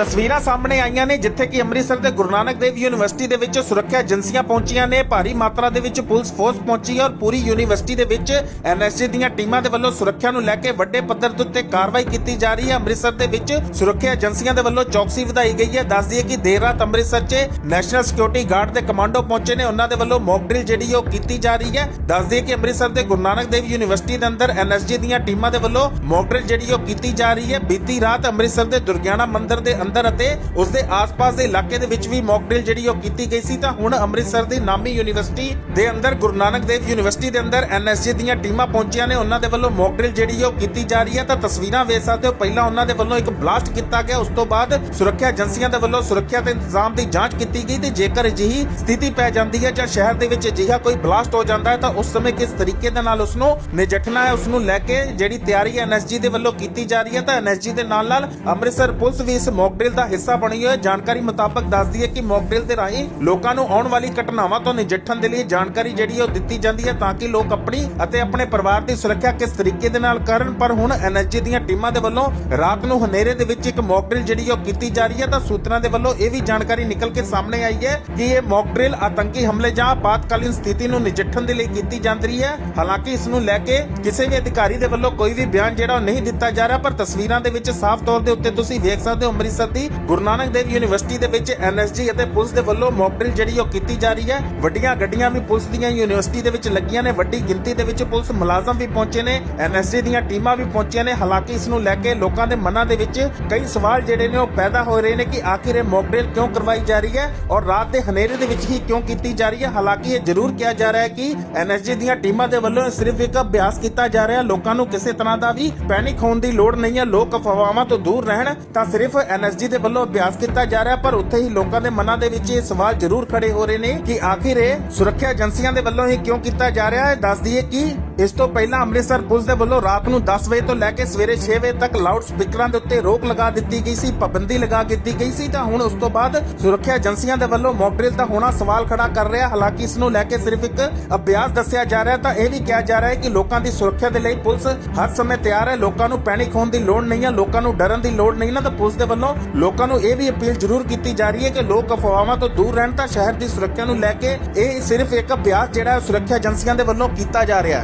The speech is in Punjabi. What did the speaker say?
ਤਸਵੀਰਾਂ ਸਾਹਮਣੇ ਆਈਆਂ ਨੇ, ਜਿੱਥੇ ਕਿ ਅੰਮ੍ਰਿਤਸਰ ਦੇ ਗੁਰੂ ਨਾਨਕ ਦੇਵ ਯੂਨੀਵਰਸਿਟੀ ਦੇ ਵਿੱਚ ਸੁਰੱਖਿਆ ਏਜੰਸੀਆਂ ਪਹੁੰਚੀਆਂ ਨੇ, ਭਾਰੀ ਮਾਤਰਾ ਦੇ ਵਿੱਚ ਪੁਲਿਸ ਫੋਰਸ ਪਹੁੰਚੀ ਹੈ ਔਰ ਪੂਰੀ ਯੂਨੀਵਰਸਿਟੀ ਦੇ ਵਿੱਚ ਐਨਐਸਜੀ ਦੀਆਂ ਟੀਮਾਂ ਦੇ ਵੱਲੋਂ ਸੁਰੱਖਿਆ ਨੂੰ ਲੈ ਕੇ ਵੱਡੇ ਪੱਧਰ ਦੇ ਉੱਤੇ ਕਾਰਵਾਈ ਕੀਤੀ ਜਾ ਰਹੀ ਹੈ। ਅੰਮ੍ਰਿਤਸਰ ਦੇ ਵਿੱਚ ਸੁਰੱਖਿਆ ਏਜੰਸੀਆਂ ਦੇ ਵੱਲੋਂ ਚੌਕਸੀ ਵਧਾਈ ਗਈ ਹੈ। ਦੱਸ ਦਈਏ ਕਿ ਦੇਰ ਰਾਤ ਅੰਮ੍ਰਿਤਸਰ 'ਚ ਨੈਸ਼ਨਲ ਸਿਕਿਉਰਿਟੀ ਗਾਰਡ ਦੇ ਕਮਾਂਡੋ ਪਹੁੰਚੇ ਨੇ। ਉਹਨਾਂ ਦੇ ਵੱਲੋਂ ਮੌਕ ਡਰਿਲ ਜਿਹੜੀ ਉਹ ਕੀਤੀ ਜਾ ਰਹੀ ਹੈ। ਦੱਸ ਦਈਏ ਕਿ ਅੰਮ੍ਰਿਤਸਰ ਦੇ ਗੁਰੂ ਨਾਨਕ ਦੇਵ ਯੂਨੀਵਰਸਿਟੀ ਦੇ ਅੰਦਰ ਐਨਐਸਜੀ ਦੀਆਂ ਟੀਮਾਂ ਦੇ ਵੱਲੋਂ ਮੌਕ ਡਰਿਲ ਜਿਹੜੀ ਉਹ ਕੀਤੀ ਜਾ ਰਹੀ ਹੈ। ਬੀਤੀ ਰਾਤ ਅੰਮ੍ਰਿਤਸਰ ਦੇ ਦੁਰਗਿਆਣਾ ਮੰਦਿਰ ਦੇ ਅੰਦਰ ਅਤੇ ਉਸ ਦੇ ਆਸ-ਪਾਸ ਦੇ ਇਲਾਕੇ ਦੇ ਵਿੱਚ ਵੀ ਮੌਕ ਡਰਿਲ ਜਿਹੜੀ ਉਹ ਕੀਤੀ ਗਈ ਸੀ, ਤਾਂ ਹੁਣ ਅੰਮ੍ਰਿਤਸਰ ਦੀ ਨਾਮੀ ਯੂਨੀਵਰਸਿਟੀ ਦੇ ਅੰਦਰ, ਗੁਰੂ ਨਾਨਕ ਦੇਵ ਯੂਨੀਵਰਸਿਟੀ ਦੇ ਅੰਦਰ ਐਨਐਸਜੀ ਦੀਆਂ ਟੀਮਾਂ ਪਹੁੰਚੀਆਂ ਨੇ। ਉਹਨਾਂ ਦੇ ਵੱਲੋਂ ਮੌਕ ਡਰਿਲ ਜਿਹੜੀ ਉਹ ਕੀਤੀ ਜਾ ਰਹੀ ਹੈ, ਤਾਂ ਤਸਵੀਰਾਂ ਵੇਖ ਸਕਦੇ ਹੋ। ਪਹਿਲਾਂ ਉਹਨਾਂ ਦੇ ਵੱਲੋਂ ਇੱਕ ਬਲਾਸਟ ਕੀਤਾ ਗਿਆ, ਉਸ ਤੋਂ ਬਾਅਦ ਸੁਰੱਖਿਆ ਏਜੰਸੀਆਂ ਦੇ ਵੱਲੋਂ ਸੁਰੱਖਿਆ ਤੇ ਇੰਤਜ਼ਾਮ ਦੀ ਜਾਂਚ ਕੀਤੀ ਗਈ, ਤੇ ਜੇਕਰ ਅਜਿਹੀ ਸਥਿਤੀ ਪੈ ਜਾਂਦੀ ਹੈ ਜਾਂ ਸ਼ਹਿਰ ਦੇ ਵਿੱਚ ਅਜਿਹਾ ਕੋਈ ਬਲਾਸਟ ਹੋ ਜਾਂਦਾ ਹੈ, ਤਾਂ ਉਸ ਸਮੇਂ ਕਿਸ ਤਰੀਕੇ ਦੇ ਨਾਲ ਉਸ ਨੂੰ ਨਜਿੱਠਣਾ ਹੈ ਉਸ ਨੂੰ ਲੈ ਕੇ ਜਿਹੜੀ ਤਿਆਰੀ ਐਨਐਸਜੀ ਦੇ ਵੱਲੋਂ ਕੀਤੀ ਜਾ ਰਹੀ ਹੈ, ਤਾਂ ਐਨਐਸਜੀ ਦੇ ਨਾਲ ਨਾਲ ਅੰਮ੍ਰਿਤਸਰ ਪੁਲਿਸ ਵੀ ਇਸ ਮੌਕ ਡਰਿਲ ਦਾ ਹਿੱਸਾ ਬਣੀ ਹੋਈ ਹੈ। ਜਾਣਕਾਰੀ ਮੁਤਾਬਕ ਦੱਸਦੀ ਹੈ ਕਿ ਮੌਕ ਡਰਿਲ ਦੇ ਰਾਹੀਂ ਲੋਕਾਂ ਨੂੰ ਆਉਣ ਵਾਲੀ ਘਟਨਾਵਾਂ ਤੋਂ ਨਜਿੱਠਣ ਦੇ ਲਈ ਜਾਣਕਾਰੀ ਜਿਹੜੀ ਹੈ ਉਹ ਦਿੱਤੀ ਜਾਂਦੀ ਹੈ ਤਾਂ ਕਿ ਲੋਕ ਆਪਣੀ ਅਤੇ ਆਪਣੇ ਪਰਿਵਾਰ ਦੀ ਸੁਰੱਖਿਆ ਕਿਸ ਤਰੀਕੇ ਦੇ ਨਾਲ ਕਰਨ। ਪਰ ਹੁਣ ਐਨਐਸਜੀ ਦੀਆਂ ਟੀਮਾਂ ਦੇ ਵੱਲੋਂ ਰਾਤ ਨੂੰ ਹਨੇਰੇ ਦੇ ਵਿੱਚ ਇੱਕ ਮੌਕ ਜਿਹੜੀ ਉਹ ਕੀਤੀ ਜਾ ਰਹੀ ਹੈ ਤਾਂ ਸੂਤਰਾਂ ਦੇ ਵੱਲੋਂ ਇਹ ਵੀ ਜਾਣਕਾਰੀ ਨਿਕਲ ਕੇ ਸਾਹਮਣੇ ਆਈ ਹੈ ਕਿ ਇਹ ਮੌਕ ਡਰਿਲ ਆਤੰਕੀ ਹਮਲੇ ਜਾਂ ਆਪਾਤਕਾਲੀਨ ਸਥਿਤੀ ਨੂੰ ਨਜਿੱਠਣ ਦੇ ਲਈ ਕੀਤੀ ਜਾਂਦੀ ਹੈ। ਹਾਲਾਂਕਿ ਇਸ ਨੂੰ ਲੈ ਕੇ ਕਿਸੇ ਵੀ ਅਧਿਕਾਰੀ ਦੇ ਵੱਲੋਂ ਕੋਈ ਵੀ ਬਿਆਨ ਜਿਹੜਾ ਉਹ ਨਹੀਂ ਦਿੱਤਾ ਜਾ ਰਿਹਾ, ਪਰ ਤਸਵੀਰਾਂ ਦੇ ਵਿੱਚ ਸਾਫ਼ ਤੌਰ ਦੇ ਉੱਤੇ ਤੁਸੀਂ ਵੇਖ ਸਕਦੇ ਹੋ, ਅੰਮ੍ਰਿਤਸਰ ਦੀ ਗੁਰੂ ਨਾਨਕ ਦੇਵ ਯੂਨੀਵਰਸਿਟੀ ਦੇ ਵਿੱਚ ਐਨਐਸਜੀ ਅਤੇ ਪੁਲਿਸ ਦੇ ਵੱਲੋਂ ਮੌਕ ਡਰਿਲ ਜਿਹੜੀ ਉਹ ਕੀਤੀ ਜਾ ਰਹੀ ਹੈ। ਵੱਡੀਆਂ ਗੱਡੀਆਂ ਵੀ ਪੁਲਿਸ ਦੀਆਂ ਯੂਨੀਵਰਸਿਟੀ ਦੇ ਵਿੱਚ ਲੱਗੀਆਂ ਨੇ। ਵੱਡੀ ਗਿਣਤੀ ਦੇ ਵਿੱਚ ਪੁਲਿਸ ਮੁਲਾਜ਼ਮ ਵੀ ਪਹੁੰਚੇ ਨੇ। ਐਨਐਸਜੀ ਦੀਆਂ ਟੀਮਾਂ ਵੀ ਪਹੁੰਚੀਆਂ ਨੇ। ਹਾਲਾਂਕਿ ਇਸ ਨੂੰ ਲੈ ਕੇ ਲੋਕਾਂ ਦੇ ਮਨਾਂ ਦੇ ਵਿੱਚ ਕਈ ਸਵਾਲ ਜਿਹੜੇ ਨੇ ਉਹ ਪੈਦਾ ਹੋ ਰਹੇ ਨੇ ਕਿ ਆਖਿਰ ਇਹ ਮੌਕ ਡਰਿਲ ਕਿਉਂ ਕਰਵਾਈ ਜਾ ਰਹੀ ਹੈ ਔਰ ਰਾਤ ਦੇ ਹਨੇਰੇ ਦੇ ਵਿੱਚ ਹੀ ਕਿਉਂ ਕੀਤੀ ਜਾ ਰਹੀ ਹੈ? ਹਾਲਾਂਕਿ ਇਹ ਜ਼ਰੂਰ ਕਿਹਾ ਜਾ ਰਿਹਾ ਹੈ ਕਿ ਐਨਐਸਜੀ ਦੀਆਂ ਟੀਮਾਂ ਦੇ ਵੱਲੋਂ ਸਿਰਫ ਇੱਕ ਅਭਿਆਸ ਕੀਤਾ ਜਾ ਰਿਹਾ ਲੋਕਾਂ ਨੂੰ ਕਿਸੇ ਤਰ੍ਹਾਂ ਦਾ ਵੀ ਪੈਨਿਕ ਹੋਣ ਦੀ ਲੋੜ ਨਹੀਂ ਹੈ। ਲੋਕ ਅਫਵਾਹਾਂ ਤੋਂ ਦੂਰ ਰਹਿਣ ਤਾਂ ਸਿਰਫ ਐਨਐਸਜੀ ਦੇ ਵੱਲੋਂ ਅਭਿਆਸ ਕੀਤਾ ਜਾ ਰਿਹਾ, ਪਰ ਉੱਥੇ ਹੀ ਲੋਕਾਂ ਦੇ ਮਨਾਂ ਦੇ ਵਿੱਚ ਇਹ ਸਵਾਲ ਜ਼ਰੂਰ ਖੜੇ ਹੋ ਰਹੇ ਨੇ ਕਿ ਆਖਿਰ ਇਹ ਸੁਰੱਖਿਆ ਏਜੰਸੀਆਂ ਦੇ ਵੱਲੋਂ ਹੀ ਕਿਉਂ ਕੀਤਾ ਜਾ ਰਿਹਾ ਹੈ? ਦੱਸ ਦਈਏ ਕਿ ਇਸ ਤੋਂ ਪਹਿਲਾਂ ਅੰਮ੍ਰਿਤਸਰ ਪੁਲਿਸ ਦੇ ਵੱਲੋਂ ਰਾਤ ਨੂੰ 10 ਵਜੇ ਤੋਂ ਲੈ ਕੇ ਸਵੇਰੇ 6 ਵਜੇ ਤੱਕ ਲਾਊਡ ਸਪੀਕਰਾਂ ਦੇ ਉੱਤੇ ਰੋਕ ਲਗਾ ਦਿੱਤੀ ਗਈ ਸੀ, ਪਾਬੰਦੀ ਲਗਾ ਦਿੱਤੀ ਗਈ ਸੀ। ਤਾਂ ਹੁਣ ਉਸ ਤੋਂ ਬਾਅਦ ਸੁਰੱਖਿਆ ਏਜੰਸੀਆਂ ਦੇ ਵੱਲੋਂ ਮੌਕ ਡਰਿਲ ਦਾ ਹੋਣਾ ਸਵਾਲ ਖੜਾ ਕਰ ਰਿਹਾ। ਹਾਲਾਂਕਿ ਇਸ ਨੂੰ ਲੈ ਕੇ ਸਿਰਫ ਇੱਕ ਅਭਿਆਸ ਦੱਸਿਆ ਜਾ ਰਿਹਾ ਤਾਂ ਇਹ ਵੀ ਕਿਹਾ ਜਾ ਰਿਹਾ ਹੈ ਕਿ ਲੋਕਾਂ ਦੀ ਸੁਰੱਖਿਆ ਦੇ ਲਈ ਪੁਲਿਸ ਹਰ ਸਮੇਂ ਤਿਆਰ ਹੈ। ਲੋਕਾਂ ਨੂੰ ਪੈਨਿਕ ਹੋਣ ਦੀ ਲੋੜ ਨਹੀਂ ਹੈ, ਲੋਕਾਂ ਨੂੰ ਡਰਨ ਦੀ ਲੋੜ ਨਹੀਂ ਨਾ ਤਾਂ ਪੁਲਿਸ ਦੇ ਵੱਲੋਂ ਲੋਕਾਂ ਨੂੰ ਇਹ ਵੀ ਅਪੀਲ ਜ਼ਰੂਰ ਕੀਤੀ ਜਾ ਰਹੀ ਹੈ ਕਿ ਲੋਕ ਅਫਵਾਹਾਂ ਤੋਂ ਦੂਰ ਰਹਿਣ। ਤਾਂ ਸ਼ਹਿਰ ਦੀ ਸੁਰੱਖਿਆ ਨੂੰ ਲੈ ਕੇ ਇਹ ਸਿਰਫ ਇੱਕ ਅਭਿਆਸ ਜਿਹੜਾ ਸੁਰੱਖਿਆ ਏਜੰਸੀਆਂ ਦੇ ਵੱਲੋਂ ਕੀਤਾ ਜਾ ਰਿਹਾ